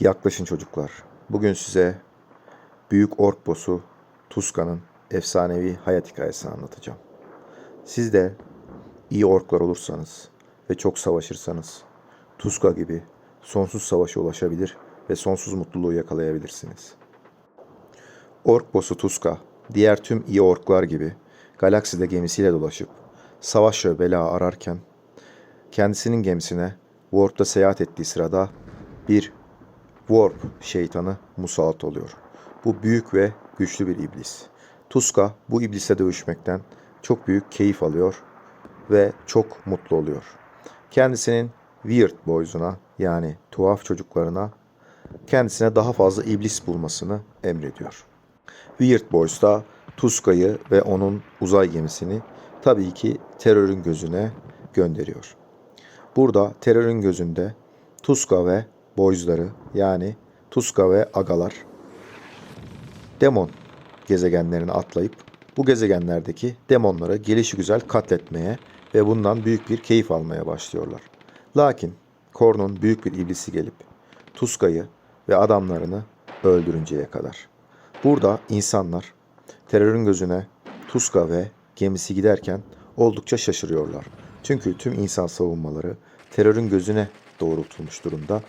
Yaklaşın çocuklar. Bugün size Büyük Ork Boss'u Tuska'nın efsanevi hayat hikayesini anlatacağım. Siz de iyi orklar olursanız ve çok savaşırsanız Tuska gibi sonsuz savaşa ulaşabilir ve sonsuz mutluluğu yakalayabilirsiniz. Ork Boss'u Tuska, diğer tüm iyi orklar gibi galakside gemisiyle dolaşıp savaş ve bela ararken kendisinin gemisine Warp'ta seyahat ettiği sırada bir Warp şeytanı musallat oluyor. Bu büyük ve güçlü bir iblis. Tuska bu iblisle dövüşmekten çok büyük keyif alıyor ve çok mutlu oluyor. Kendisinin Weird Boys'una yani tuhaf çocuklarına kendisine daha fazla iblis bulmasını emrediyor. Weird Boys da Tuska'yı ve onun uzay gemisini tabii ki terörün gözüne gönderiyor. Burada terörün gözünde Tuska ve Boys'ları yani Tuska ve Agalar demon gezegenlerine atlayıp bu gezegenlerdeki demonları gelişigüzel katletmeye ve bundan büyük bir keyif almaya başlıyorlar. Lakin Korn'un büyük bir iblisi gelip Tuska'yı ve adamlarını öldürünceye kadar. Burada insanlar terörün gözüne Tuska ve gemisi giderken oldukça şaşırıyorlar. Çünkü tüm insan savunmaları terörün gözüne doğrultulmuş durumda.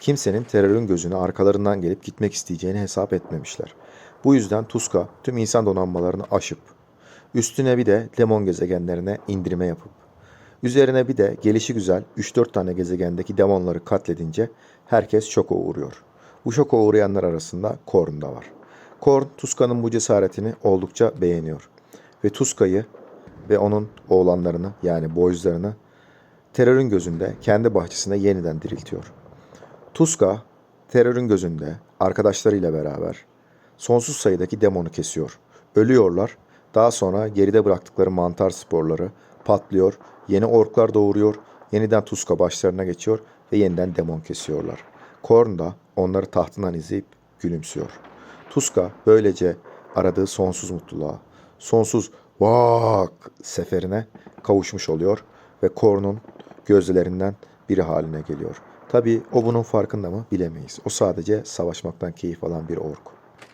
Kimsenin terörün gözüne arkalarından gelip gitmek isteyeceğini hesap etmemişler. Bu yüzden Tuska tüm insan donanmalarını aşıp üstüne bir de lemon gezegenlerine indirme yapıp üzerine bir de gelişi güzel 3-4 tane gezegendeki demonları katledince herkes şoka uğruyor. Bu şoka uğrayanlar arasında Korn da var. Korn Tuska'nın bu cesaretini oldukça beğeniyor ve Tuska'yı ve onun oğlanlarını yani boyzlarını terörün gözünde kendi bahçesinde yeniden diriltiyor. Tuska terörün gözünde arkadaşlarıyla beraber sonsuz sayıdaki demonu kesiyor. Ölüyorlar. Daha sonra geride bıraktıkları mantar sporları patlıyor. Yeni orklar doğuruyor. Yeniden Tuska başlarına geçiyor ve yeniden demon kesiyorlar. Korn da onları tahtından izleyip gülümsüyor. Tuska böylece aradığı sonsuz mutluluğa, sonsuz vak seferine kavuşmuş oluyor ve Korn'un gözlerinden biri haline geliyor. Tabii o bunun farkında mı bilemeyiz. O sadece savaşmaktan keyif alan bir ork.